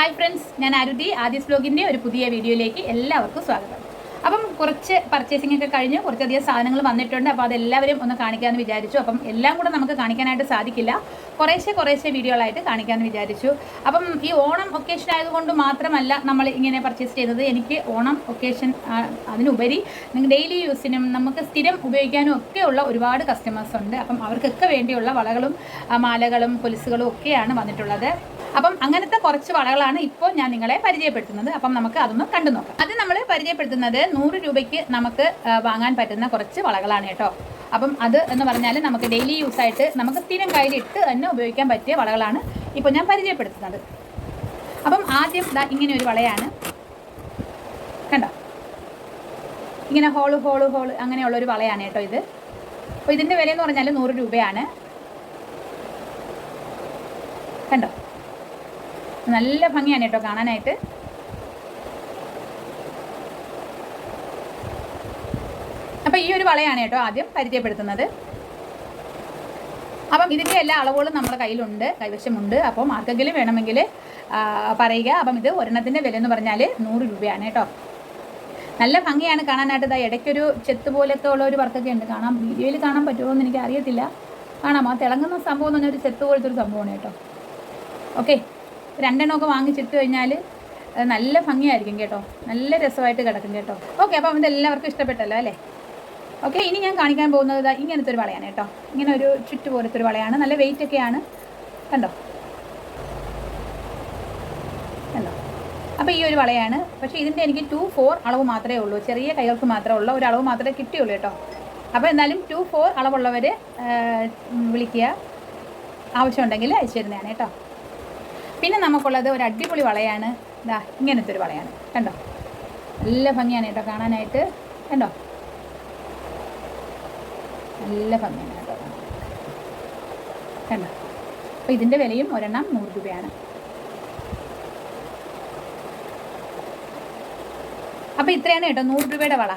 Hi friends ഞാൻ അരുതി ആദ്യസ് ബ്ലോഗിന്റെ ഒരു പുതിയ വീഡിയോയിലേക്ക് എല്ലാവർക്കും സ്വാഗതം. അപ്പം കുറച്ച് പർച്ചേസിംഗ് ഒക്കെ കഴിഞ്ഞ് കുറച്ചധികം സാധനങ്ങൾ വന്നിട്ടുണ്ട്. അപ്പോൾ അതെല്ലാവരും ഒന്ന് കാണിക്കാമെന്ന് വിചാരിച്ചു. അപ്പം എല്ലാം കൂടെ നമുക്ക് കാണിക്കാനായിട്ട് സാധിക്കില്ല. കുറേശ്ശെ കുറേശ്ശെ വീഡിയോകളായിട്ട് കാണിക്കാമെന്ന് വിചാരിച്ചു. അപ്പം ഈ ഓണം ഒക്കേഷൻ ആയതുകൊണ്ട് മാത്രമല്ല നമ്മൾ ഇങ്ങനെ പർച്ചേസ് ചെയ്തത് എനിക്ക് ഓണം ഒക്കേഷൻ അതിനുപരി ഡെയിലി യൂസിനും നമുക്ക് സ്ഥിരം ഉപയോഗിക്കാനും ഒക്കെയുള്ള ഒരുപാട് കസ്റ്റമേഴ്സ് ഉണ്ട്. അപ്പം അവർക്കൊക്കെ വേണ്ടിയുള്ള വളകളും മാലകളും കൊലുസുകളും ഒക്കെയാണ് വന്നിട്ടുള്ളത്. അപ്പം അങ്ങനത്തെ കുറച്ച് വളകളാണ് ഇപ്പോൾ ഞാൻ നിങ്ങളെ പരിചയപ്പെടുത്തുന്നത്. അപ്പം നമുക്ക് അതൊന്ന് കണ്ടു നോക്കാം. അത് നമ്മൾ പരിചയപ്പെടുത്തുന്നത് നൂറ് രൂപയ്ക്ക് നമുക്ക് വാങ്ങാൻ പറ്റുന്ന കുറച്ച് വളകളാണ് കേട്ടോ. അപ്പം അത് എന്ന് പറഞ്ഞാൽ നമുക്ക് ഡെയിലി യൂസ് ആയിട്ട് നമുക്ക് സ്ഥിരം കയ്യിലിട്ട് തന്നെ ഉപയോഗിക്കാൻ പറ്റിയ വളകളാണ് ഇപ്പോൾ ഞാൻ പരിചയപ്പെടുത്തുന്നത്. അപ്പം ആദ്യം ഇങ്ങനെ ഒരു വളയാണ്. കണ്ടോ? ഇങ്ങനെ ഹോൾ ഹോൾ ഹോൾ അങ്ങനെയുള്ള ഒരു വളയാണ് കേട്ടോ ഇത്. അപ്പോൾ ഇതിന്റെ വില എന്ന് പറഞ്ഞാൽ നൂറ് രൂപയാണ് കണ്ടോ നല്ല ഭംഗിയാണ് കേട്ടോ കാണാനായിട്ട്. അപ്പോൾ ഈ ഒരു വളയാണ് കേട്ടോ ആദ്യം പരിചയപ്പെടുത്തുന്നത്. അപ്പം ഇതിന്റെ എല്ലാ അളവുകളും നമ്മുടെ കയ്യിലുണ്ട് കൈവശമുണ്ട്. അപ്പം ആർക്കെങ്കിലും വേണമെങ്കിൽ പറയുക. അപ്പം ഇത് ഒരെണ്ണത്തിന്റെ വില എന്ന് പറഞ്ഞാൽ നൂറ് രൂപയാണ് കേട്ടോ. നല്ല ഭംഗിയാണ് കാണാനായിട്ട്. ഇതാ ഇടയ്ക്കൊരു ചെത്ത് പോലത്തെ ഉള്ള ഒരു വർക്കൊക്കെ ഉണ്ട്. കാണാം വീഡിയോയിൽ കാണാൻ പറ്റുമോ എന്ന് എനിക്ക് അറിയത്തില്ല കാണാം. ആ തിളങ്ങുന്ന സംഭവം എന്ന് പറഞ്ഞാൽ ഒരു ചെത്ത് പോലത്തെ ഒരു സംഭവമാണ് കേട്ടോ. ഓക്കെ. രണ്ടെണ്ണമൊക്കെ വാങ്ങിച്ചിട്ട് കഴിഞ്ഞാൽ നല്ല ഭംഗിയായിരിക്കും കേട്ടോ. നല്ല രസമായിട്ട് കിടക്കും കേട്ടോ. ഓക്കെ അപ്പോൾ അവന്റെ എല്ലാവർക്കും ഇഷ്ടപ്പെട്ടല്ലോ അല്ലേ? ഓക്കെ ഇനി ഞാൻ കാണിക്കാൻ പോകുന്നത് ഇങ്ങനത്തെ ഒരു വളയാണ് കേട്ടോ. ഇങ്ങനെ ഒരു ചുറ്റു പോലത്തെ ഒരു വളയാണ്. നല്ല വെയിറ്റ് ഒക്കെയാണ് കണ്ടോ? കണ്ടോ? അപ്പോൾ ഈ ഒരു വളയാണ്. പക്ഷേ ഇതിന്റെ എനിക്ക് ടു ഫോർ അളവ് മാത്രമേ ഉള്ളൂ. ചെറിയ കൈകൾക്ക് മാത്രമേ ഉള്ളൂ. ഒരു അളവ് മാത്രമേ കിട്ടിയുള്ളൂ കേട്ടോ. അപ്പോൾ എന്നാലും ടു ഫോർ അളവുള്ളവർ വിളിക്കുക. ആവശ്യമുണ്ടെങ്കിൽ അയച്ചു തരുന്നതാണ് കേട്ടോ. പിന്നെ നമുക്കുള്ളത് ഒരു അടിപൊളി വളയാണ്. ഇതാ ഇങ്ങനത്തെ ഒരു വളയാണ്. കണ്ടോ? നല്ല ഭംഗിയാണ് കേട്ടോ കാണാനായിട്ട്. കണ്ടോ? നല്ല ഭംഗിയാണ് കേട്ടോ കണ്ടോ? അപ്പോൾ ഇതിന്റെ വിലയും ഒരെണ്ണം നൂറ് രൂപയാണ്. അപ്പോൾ ഇത്രയാണ് കേട്ടോ നൂറ് രൂപയുടെ വള.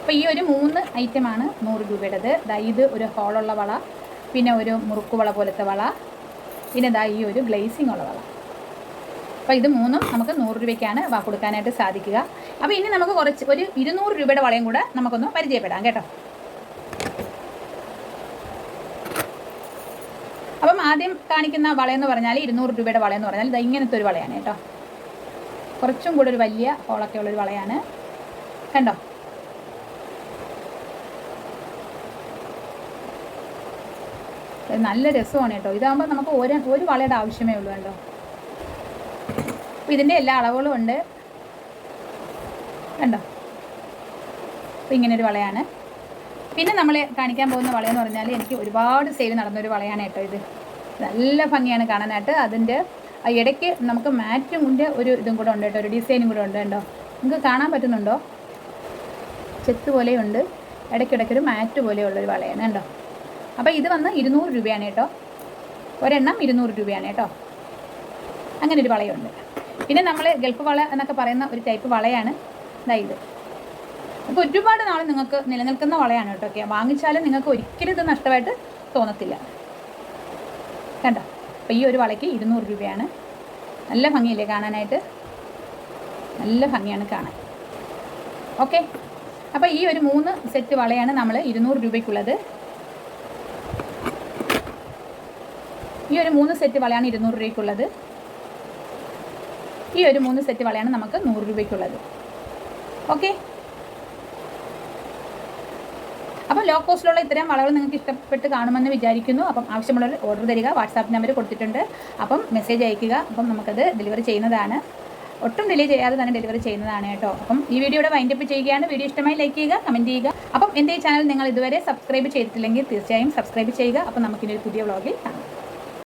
അപ്പോൾ ഈ ഒരു മൂന്ന് ഐറ്റമാണ് നൂറ് രൂപയുടേത്. ഇത് ഒരു ഹോളുള്ള വള. പിന്നെ ഒരു മുറുക്കുവള പോലത്തെ വള. പിന്നെ ഇതാ ഈ ഒരു ഗ്ലേസിംഗ് ഉള്ള വള. അപ്പോൾ ഇത് മൂന്നും നമുക്ക് നൂറ് രൂപയ്ക്കാണ് കൊടുക്കാനായിട്ട് സാധിക്കുക. അപ്പോൾ ഇനി നമുക്ക് കുറച്ച് ഒരു ഇരുന്നൂറ് രൂപയുടെ വളയും കൂടെ നമുക്കൊന്ന് പരിചയപ്പെടാം കേട്ടോ. അപ്പം ആദ്യം കാണിക്കുന്ന വളയെന്ന് പറഞ്ഞാൽ ഇരുന്നൂറ് രൂപയുടെ വളയെന്ന് പറഞ്ഞാൽ ഇത് ഇങ്ങനത്തെ ഒരു വളയാണ് കേട്ടോ. കുറച്ചും കൂടെ ഒരു വലിയ ഹോളൊക്കെ ഉള്ളൊരു വളയാണ്. കണ്ടോ? നല്ല രസമാണ് കേട്ടോ. ഇതാകുമ്പോൾ നമുക്ക് ഒരു ഒരു വളയുടെ ആവശ്യമേ ഉള്ളൂ കേട്ടോ. അപ്പോൾ ഇതിന്റെ എല്ലാ അളവുകളും ഉണ്ട്. കണ്ടോ? അപ്പോൾ ഇങ്ങനെ ഒരു വളയാണ്. പിന്നെ നമ്മൾ കാണിക്കാൻ പോകുന്ന വളയെന്ന് പറഞ്ഞാൽ എനിക്ക് ഒരുപാട് സെയിൽ നടന്നൊരു വളയാണ് കേട്ടോ ഇത്. നല്ല ഭംഗിയാണ് കാണാനായിട്ട്. അതിന്റെ ഇടയ്ക്ക് നമുക്ക് മാറ്റിന്റെ ഒരു ഇതും കൂടെ ഉണ്ട് കേട്ടോ. ഒരു ഡിസൈനും കൂടെ ഉണ്ട് കേട്ടോ. നിങ്ങൾക്ക് കാണാൻ പറ്റുന്നുണ്ടോ? ചെത്ത് പോലെയുണ്ട്. ഇടയ്ക്കിടയ്ക്കൊരു മാറ്റ് പോലെയുള്ളൊരു വളയാണ് കേട്ടോ. അപ്പോൾ ഇത് വന്ന് ഇരുന്നൂറ് രൂപയാണ് കേട്ടോ. ഒരെണ്ണം ഇരുന്നൂറ് രൂപയാണ് കേട്ടോ. അങ്ങനെ ഒരു വളയുണ്ട്. പിന്നെ നമ്മൾ ഗൾഫ് വള എന്നൊക്കെ പറയുന്ന ഒരു ടൈപ്പ് വളയാണ്. ഇതാ ഇത്. അപ്പോൾ ഒരുപാട് നാൾ നിങ്ങൾക്ക് നിലനിൽക്കുന്ന വളയാണ് കേട്ടോ. ഓക്കെ വാങ്ങിച്ചാലും നിങ്ങൾക്ക് ഒരിക്കലും ഇത് നഷ്ടമായിട്ട് തോന്നത്തില്ല. കണ്ടോ? അപ്പോൾ ഈ ഒരു വളയ്ക്ക് ഇരുന്നൂറ് രൂപയാണ്. നല്ല ഭംഗിയില്ലേ കാണാനായിട്ട്? നല്ല ഭംഗിയാണ് കാണാൻ. ഓക്കെ? അപ്പോൾ ഈ ഒരു മൂന്ന് സെറ്റ് വളയാണ് നമ്മൾ ഇരുന്നൂറ് രൂപയ്ക്കുള്ളത്. ഈ ഒരു മൂന്ന് സെറ്റ് വളയാണ് ഇരുന്നൂറ് രൂപയ്ക്കുള്ളത്. ഈ ഒരു മൂന്ന് സെറ്റ് വളയാണ് നമുക്ക് നൂറ് രൂപയ്ക്കുള്ളത്. ഓക്കെ അപ്പം ലോ കോസ്റ്റിലുള്ള ഇത്തരം വളകൾ നിങ്ങൾക്ക് ഇഷ്ടപ്പെട്ട് കാണുമെന്ന് വിചാരിക്കുന്നു. അപ്പം ആവശ്യമുള്ളവർ ഓർഡർ തരിക. വാട്സാപ്പ് നമ്പർ കൊടുത്തിട്ടുണ്ട്. അപ്പം മെസ്സേജ് അയയ്ക്കുക അപ്പം നമുക്കത് ഡെലിവറി ചെയ്യുന്നതാണ്. ഒട്ടും ഡിലേ ചെയ്യാതെ തന്നെ ഡെലിവറി ചെയ്യുന്നതാണ് കേട്ടോ. അപ്പം ഈ വീഡിയോയുടെ വൈൻഡപ്പ് ചെയ്യുകയാണ്. വീഡിയോ ഇഷ്ടമായി ലൈക്ക് ചെയ്യുക കമന്റ് ചെയ്യുക. അപ്പം എന്റെ ഈ ചാനൽ നിങ്ങൾ ഇതുവരെ സബ്സ്ക്രൈബ് ചെയ്തിട്ടില്ലെങ്കിൽ തീർച്ചയായും സബ്സ്ക്രൈബ് ചെയ്യുക. അപ്പം നമുക്കിനി ഒരു പുതിയ വ്ളോഗിൽ കാണാം.